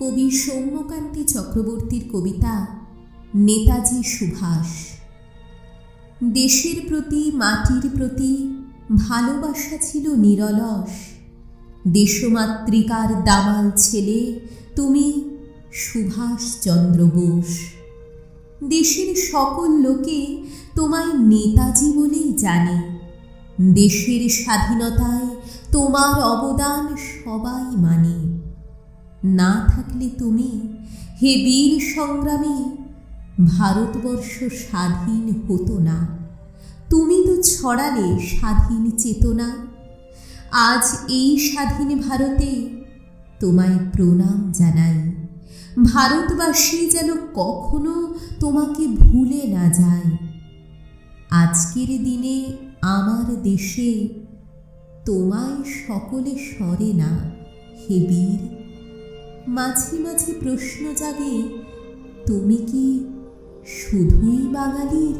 কবি সৌম্যকান্তি চক্রবর্তীর কবিতা নেতাজি সুভাষ। দেশের প্রতি, মাটির প্রতি ভালোবাসা ছিল নিরলস। দেশমাতৃকার দামাল ছেলে তুমি সুভাষচন্দ্র বোস। দেশের সকল লোকে তোমায় নেতাজি বলেই জানে। দেশের স্বাধীনতায় তোমার অবদান সবাই মানে। না থাকলে তুমি হে বীর সংগ্রামী, ভারতবর্ষ স্বাধীন হতো না। তুমি তো ছড়ালে স্বাধীন চেতনা। আজ এই স্বাধীন ভারতে তোমায় প্রণাম জানাই। ভারতবাসী যেন কখনো তোমাকে ভুলে না যায়। আজকের দিনে আমার দেশে তোমায় সকলে সরে না, হে বীর মাঝে মাঝে প্রশ্ন জাগে তুমি কি শুধুই বাঙালির